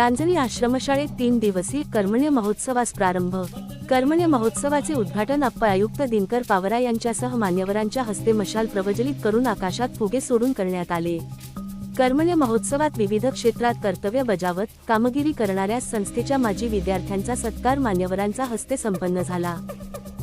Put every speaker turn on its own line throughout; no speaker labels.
रांजणी आश्रमशाळेत तीन दिवसीय कर्मण्य महोत्सवास प्रारंभ. कर्मण्य महोत्सवाचे उद्घाटन अप्पा आयुक्त दिनकर पावरा यांच्यासह मान्यवरांच्या हस्ते मशाल प्रवजलित करून आकाशात फुगे सोडून करण्यात आले. कर्मण्य महोत्सवात विविध क्षेत्रात कर्तव्य बजावत कामगिरी करणाऱ्या संस्थेच्या माजी विद्यार्थ्यांचा सत्कार मान्यवरांचा हस्ते संपन्न झाला.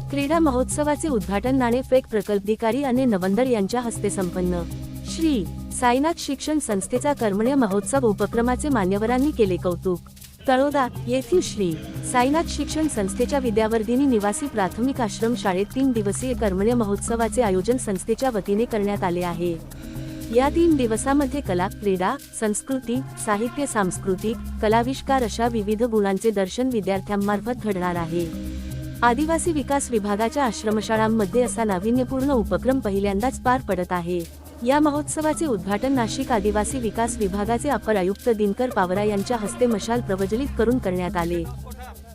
क्रीडा महोत्सवाचे उद्घाटन नाणेफेक प्रकल्पाधिकारी अने नवंदर यांच्या हस्ते संपन्न. श्री. साईनाथ शिक्षण संस्थेचा कर्मण्य महोत्सव उपक्रमाचे मान्यवरांनी केले कौतुक. तळोदा येथील श्री साईनाथ शिक्षण संस्थेच्या विद्यावर्धिनी निवासी प्राथमिक आश्रम शाळेत तीन दिवसीय कर्मण्य महोत्सवाचे आयोजन संस्थेच्या वतीने करण्यात आले आहे. या तीन दिवसामध्ये कला क्रीडा संस्कृती साहित्य सांस्कृतिक कलाविष्कार अशा विविध गुणांचे दर्शन विद्यार्थ्यांमार्फत घडणार आहे. आदिवासी विकास विभागाच्या आश्रमशाळांमध्ये असा नाविन्यपूर्ण उपक्रम पहिल्यांदाच पार पडत आहे. या महोत्सवाचे उद्घाटन नाशिक आदिवासी विकास विभागाचे अपर आयुक्त दिनकर पावरा यांच्या हस्ते मशाल प्रवजलित करून करण्यात आले.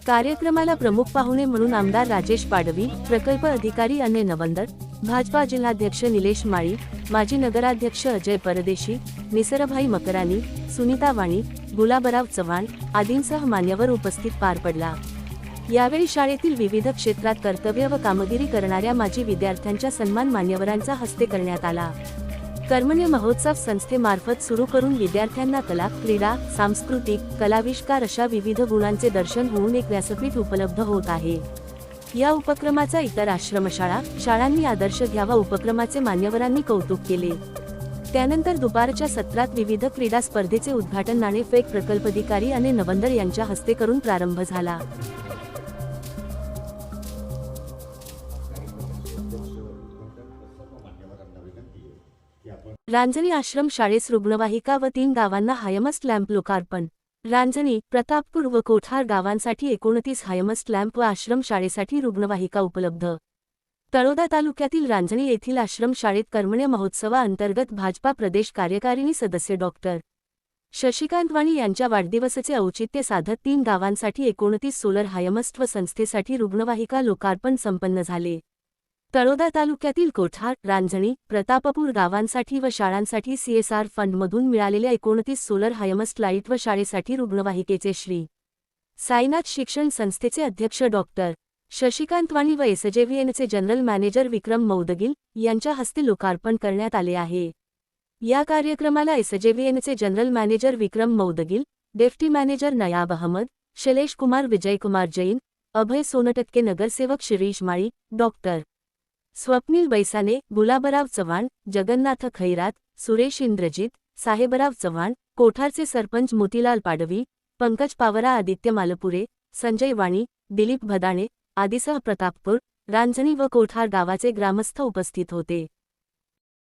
कार्यक्रमाला प्रमुख पाहुणे म्हणून आमदार राजेश पाडवी प्रकल्प अधिकारी अन्य नवंदर भाजपा जिल्हाध्यक्ष निलेश माळी माजी नगराध्यक्ष अजय परदेशी निसरभाई मकरानी सुनीता वाणी गुलाबराव चव्हाण आदींसह मान्यवर उपस्थित पार पडला. यावेळी शाळेतील विविध क्षेत्रात कर्तव्य व कामगिरी करणाऱ्या माजी विद्यार्थ्यांच्या सन्मान मान्यवरांचा हस्ते करण्यात आला. कर्मण्य महोत्सव संस्थेमार्फत सुरू करून विद्यार्थ्यांना कला क्रीडा सांस्कृतिक कलाविष्कार अशा विविध गुणांचे दर्शन होऊन एक व्यासपीठ उपलब्ध होत आहे. या उपक्रमाचा इतर आश्रमशाळा शाळांनी आदर्श घ्यावा उपक्रमाचे मान्यवरांनी कौतुक केले. त्यानंतर दुपारच्या सत्रात विविध क्रीडा स्पर्धेचे उद्घाटन नाणेफेक प्रकल्पधिकारी आणि नवंदर यांच्या हस्ते करून प्रारंभ झाला. रांजणी आश्रम शाळेस रुग्णवाहिका व तीन गावांना हायमस्ट लॅम्प लोकार्पण. रांजणी प्रतापपूर व कोठार गावांसाठी एकोणतीस हायमस्ट लॅम्प व आश्रम शाळेसाठी रुग्णवाहिका उपलब्ध. तळोदा तालुक्यातील रांजणी येथील आश्रम शाळेत कर्मण्य महोत्सवाअंतर्गत भाजपा प्रदेश कार्यकारिणी सदस्य डॉक्टर शशिकांत वाणी यांच्या वाढदिवसाचे औचित्य साधत तीन गावांसाठी एकोणतीस सोलर हायमस्ट व संस्थेसाठी रुग्णवाहिका लोकार्पण संपन्न झाले. तळोदा तालुक्यातील कोठार रांजणी प्रतापपूर गावांसाठी व शाळांसाठी सीएसआर फंडमधून मिळालेल्या एकोणतीस सोलर हायमस्ट लाइट व शाळेसाठी रुग्णवाहिकेचे श्री. साईनाथ शिक्षण संस्थेचे अध्यक्ष डॉक्टर शशिकांत वाणी व एसजेव्हीएनचे जनरल मॅनेजर विक्रम मौदगिल यांच्या हस्ते लोकार्पण करण्यात आले आहे. या कार्यक्रमाला एसजेव्हीएनचे general manager Vikram Maudgil deputy manager Nayab Ahmad Shailesh Kumar Vijaykumar Jain Abhay Sontakke नगरसेवक शिरीष माळी डॉक्टर स्वप्नील बैसाने गुलाबराव चव्हाण जगन्नाथ खैरात सुरेश इंद्रजित साहेबराव चव्हाण कोठारचे सरपंच मोतीलाल पाडवी पंकज पावरा आदित्य मालपुरे संजय वाणी दिलीप भदाणे आदीसह प्रतापपूर रांजणी व कोठार गावाचे ग्रामस्थ उपस्थित होते.